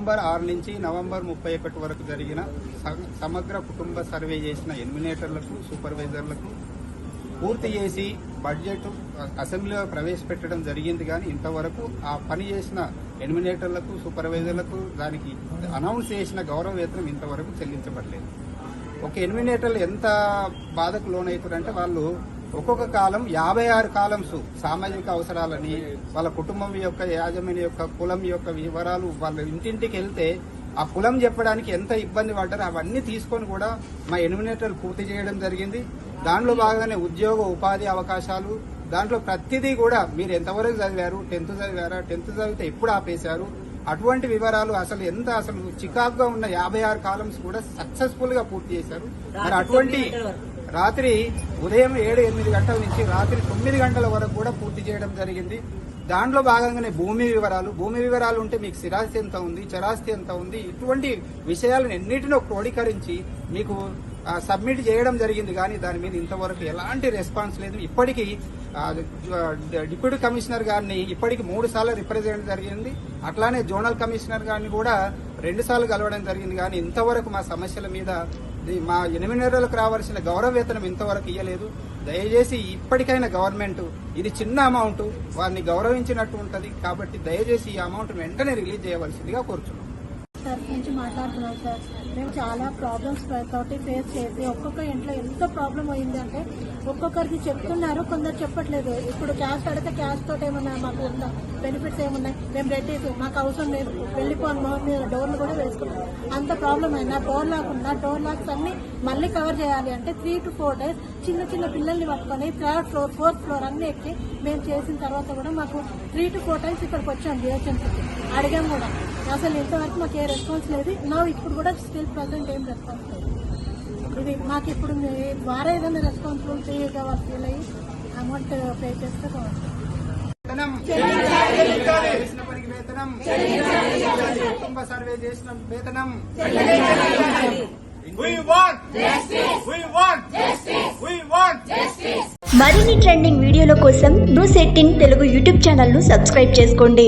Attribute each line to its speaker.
Speaker 1: November ఆరు నుంచి November ముప్పై ఒకటి వరకు జరిగిన స- సమగ్ర కుటుంబ సర్వే చేసిన ఎలిమినేటర్లకు సూపర్వైజర్లకు పూర్తి చేసి బడ్జెట్ అసెంబ్లీలో ప్రవేశపెట్టడం జరిగింది. కానీ ఇంతవరకు ఆ పని చేసిన ఎలిమినేటర్లకు సూపర్వైజర్లకు దానికి అనౌన్స్ చేసిన గౌరవ వేతనం ఇంతవరకు చెల్లించబడలేదు. ఒక ఎలిమినేటర్లు ఎంత బాధకు లోనవుతారంటే వాళ్ళు ఒక్కొక్క కాలం యాభై ఆరు కాలమ్స్ సామాజిక అవసరాలని వాళ్ళ కుటుంబం యొక్క యాజమాన్య యొక్క కులం యొక్క వివరాలు వాళ్ళ ఇంటింటికి వెళ్తే ఆ కులం చెప్పడానికి ఎంత ఇబ్బంది పడ్డారో అవన్నీ తీసుకొని కూడా మా ఎనిమినేటర్లు పూర్తి చేయడం జరిగింది. దాంట్లో భాగంగానే ఉద్యోగ ఉపాధి అవకాశాలు దాంట్లో ప్రతిదీ కూడా మీరు ఎంతవరకు చదివారు టెన్త్ చదివారా టెన్త్ చదివితే ఎప్పుడు ఆపేశారు అటువంటి వివరాలు అసలు ఎంత అసలు చికాకుగా ఉన్న యాభై ఆరు కాలమ్స్ కూడా సక్సెస్ఫుల్గా పూర్తి చేశారు. మరి అటువంటి రాత్రి ఉదయం ఏడు ఎనిమిది గంటల నుంచి రాత్రి తొమ్మిది గంటల వరకు కూడా పూర్తి చేయడం జరిగింది. దాంట్లో భాగంగానే భూమి వివరాలు భూమి వివరాలు ఉంటే మీకు స్థిరాస్తి ఎంత ఉంది చరాస్తి ఎంత ఉంది ఇటువంటి విషయాలను ఎన్నిటినో క్రోడీకరించి మీకు సబ్మిట్ చేయడం జరిగింది. కానీ దాని మీద ఇంతవరకు ఎలాంటి రెస్పాన్స్ లేదు. ఇప్పటికీ డిప్యూటీ కమిషనర్ గారిని ఇప్పటికి మూడు సార్లు రిప్రజెంట్ జరిగింది. అట్లానే జోనల్ కమిషనర్ గారిని కూడా రెండు సార్లు కలవడం జరిగింది కానీ ఇంతవరకు మా సమస్యల మీద మా ఎనిమిది రావాల్సిన గౌరవ వేతనం ఇంతవరకు ఇవ్వలేదు దయచేసి ఇప్పటికైనా గవర్నమెంట్ ఇది చిన్న అమౌంట్ వారిని గౌరవించినట్టు ఉంటుంది కాబట్టి దయచేసి ఈ అమౌంట్ వెంటనే రిలీజ్ చేయవలసిందిగా కోరుచున్నాం.
Speaker 2: తరఫు నుంచి మాట్లాడుతున్నాం సార్. మేము చాలా ప్రాబ్లమ్స్ తోటి ఫేస్ చేసి ఒక్కొక్క ఇంట్లో ఎంత ప్రాబ్లం అయింది అంటే ఒక్కొక్కరికి చెప్తున్నారు కొందరు చెప్పట్లేదు. ఇప్పుడు క్యాష్ అడిగితే క్యాష్ తోటి ఏమన్నా మాకు ఉందా? బెనిఫిట్స్ ఏమున్నాయి? మేము రెడ్డీస్ మాకు అవసరం లేదు. వెళ్ళిపోను మీద డోర్లు కూడా వేసుకున్నాం అంత ప్రాబ్లం అయినా డోర్ లాక్ ఉన్నా డోర్ లాక్స్ అన్ని మళ్ళీ కవర్ చేయాలి అంటే త్రీ టు ఫోర్ డేస్ చిన్న చిన్న పిల్లల్ని పట్టుకొని థర్డ్ ఫ్లోర్ ఫోర్త్ ఫ్లోర్ అన్ని ఎక్కి మేము చేసిన తర్వాత కూడా మాకు త్రీ టు ఫోర్ టైమ్స్ ఇక్కడికి వచ్చాం. జిహెచ్ఎంసీకి అడిగాం కూడా. అసలు ఇంతవరకు మాకు ఏ రెస్పాన్స్ లేదు. నా ఇప్పుడు కూడా స్టిల్ ప్రజెంట్ ఏం రెస్పాన్స్ లేదు. ఇది మాకు ఇప్పుడు ద్వారా ఏదైనా రెస్పాన్సిబిలిటీగా వాళ్ళు ఫీల్ అయ్యి అమౌంట్ పే చేస్తే బాగుంటుంది.
Speaker 1: వేతనం. చేసిన పనికి వేతనం. కుటుంబ సర్వే చేసిన వేతనం.
Speaker 3: మరిన్ని ట్రెండింగ్ వీడియోల కోసం ఎయిటీన్ తెలుగు యూట్యూబ్ ఛానల్ను సబ్స్క్రైబ్ చేసుకోండి.